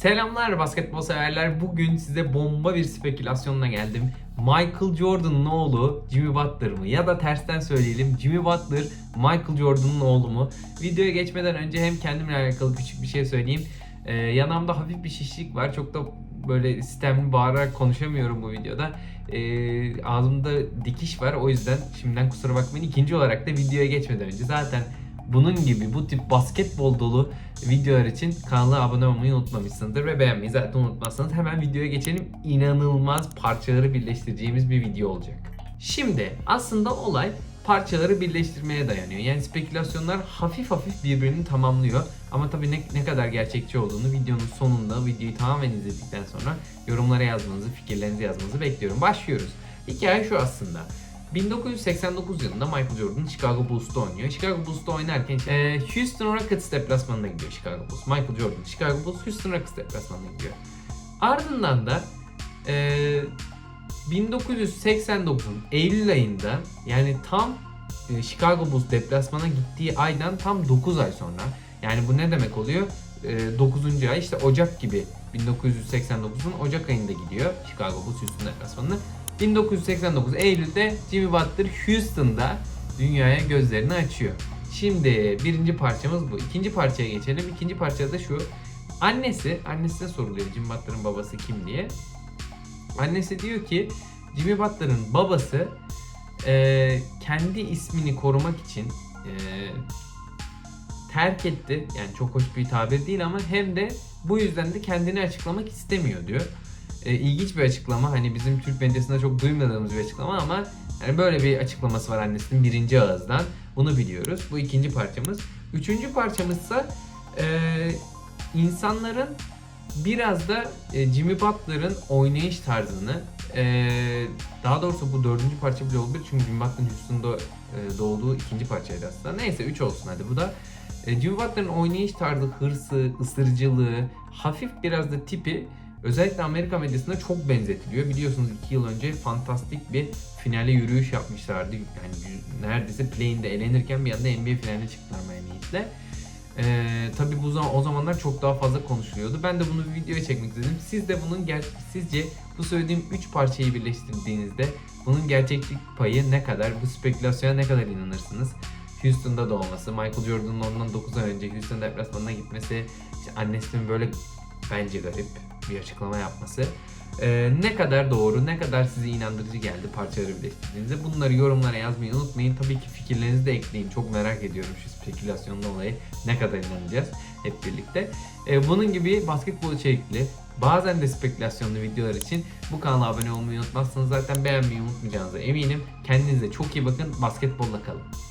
Selamlar basketbol severler. Bugün size bomba bir spekülasyonla geldim. Michael Jordan'ın oğlu Jimmy Butler mı? Ya da tersten söyleyelim Jimmy Butler Michael Jordan'ın oğlu mu? Videoya geçmeden önce hem kendimle alakalı küçük bir şey söyleyeyim. Ee, yanamda hafif bir şişlik var. Çok da böyle sistemli bağırarak konuşamıyorum bu videoda. Ee, ağzımda dikiş var. O yüzden şimdiden kusura bakmayın. İkinci olarak da videoya geçmeden önce zaten bunun gibi bu tip basketbol dolu videolar için kanala abone olmayı unutmamışsınızdır ve beğenmeyi zaten unutmazsanız hemen videoya geçelim. İnanılmaz parçaları birleştireceğimiz bir video olacak. Şimdi aslında olay parçaları birleştirmeye dayanıyor. Yani spekülasyonlar hafif hafif birbirini tamamlıyor. Ama tabii ne, ne kadar gerçekçi olduğunu videonun sonunda videoyu tamamen izledikten sonra yorumlara yazmanızı, fikirlerinizi yazmanızı bekliyorum. Başlıyoruz. Hikaye şu aslında. 1989 yılında Michael Jordan Chicago Bulls'ta oynuyor. Chicago Bulls'ta oynarken e, Houston Rockets deplasmanına gidiyor Chicago Bulls. Michael Jordan Chicago Bulls Houston Rockets deplasmanına gidiyor. Ardından da e, 1989'un Eylül ayında yani tam e, Chicago Bulls deplasmana gittiği aydan tam 9 ay sonra yani bu ne demek oluyor? E, 9. ay işte Ocak gibi 1989'un Ocak ayında gidiyor Chicago Bulls Houston deplasmanına. 1989 Eylül'de Jimmy Butler Houston'da dünyaya gözlerini açıyor. Şimdi birinci parçamız bu. İkinci parçaya geçelim. İkinci parçada şu. Annesi, annesine soruluyor Jimmy Butler'ın babası kim diye. Annesi diyor ki Jimmy Butler'ın babası e, kendi ismini korumak için e, terk etti. Yani çok hoş bir tabir değil ama hem de bu yüzden de kendini açıklamak istemiyor diyor. E, ilginç bir açıklama. Hani bizim Türk medyasında çok duymadığımız bir açıklama ama yani böyle bir açıklaması var annesinin birinci ağızdan. Bunu biliyoruz. Bu ikinci parçamız. Üçüncü parçamızsa e, insanların biraz da e, Jimmy Butler'ın oynayış tarzını e, daha doğrusu bu dördüncü parça bile olabilir çünkü Jimmy Butler'ın Houston'da e, doğduğu ikinci parçaydı aslında. Neyse 3 olsun hadi bu da. E, Jimmy Butler'ın oynayış tarzı, hırsı, ısırıcılığı, hafif biraz da tipi özellikle Amerika medyasında çok benzetiliyor. Biliyorsunuz 2 yıl önce fantastik bir finale yürüyüş yapmışlardı. Yani neredeyse play'inde elenirken bir anda NBA finaline çıktılar Miami Heat'le. Ee, tabii bu zaman o zamanlar çok daha fazla konuşuluyordu. Ben de bunu bir videoya çekmek istedim. Siz de bunun ger sizce bu söylediğim 3 parçayı birleştirdiğinizde bunun gerçeklik payı ne kadar? Bu spekülasyona ne kadar inanırsınız? Houston'da doğması, Michael Jordan'ın ondan 9 ay önce Houston deplasmanına gitmesi, işte annesinin böyle bence garip bir açıklama yapması. Ee, ne kadar doğru, ne kadar size inandırıcı geldi parçaları birleştirdiğinizde bunları yorumlara yazmayı unutmayın. Tabii ki fikirlerinizi de ekleyin. Çok merak ediyorum şu spekülasyonlu olayı. Ne kadar inanacağız hep birlikte. Ee, bunun gibi basketbol içerikli, bazen de spekülasyonlu videolar için bu kanala abone olmayı unutmazsanız zaten beğenmeyi unutmayacağınıza eminim. Kendinize çok iyi bakın. Basketbolla kalın.